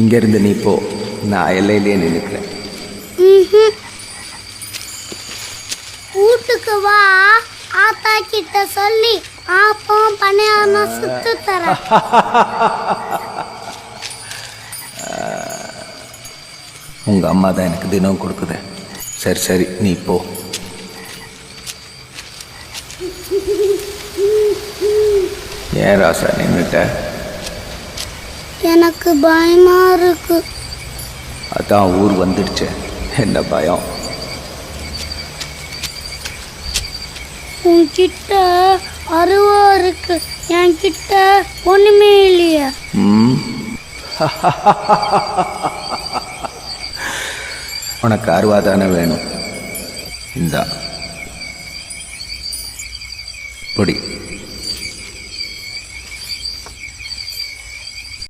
இங்கேருந்து நீ போ. நான் எல்லையிலேயே நினைக்கிறேன். வீட்டுக்கு வா. ஆத்தா கிட்ட சொல்லி ஆப்பம் பணியாரம் சுத்து தரேன். உங்கள் அம்மா தான் எனக்கு தினம் கொடுக்குது. சரி சரி நீ போ. ஏன் ராசா நின்றுட்ட எனக்கு பயமா இருக்கு. அதான் ஊர் வந்துடுச்சு. என்ன பயம்? உன்கிட்ட அருவா இருக்கு. என்கிட்ட ஒண்ணுமே இல்லையா. ம். உனக்கு அருவா தானே வேணும். இந்தா. பொடி.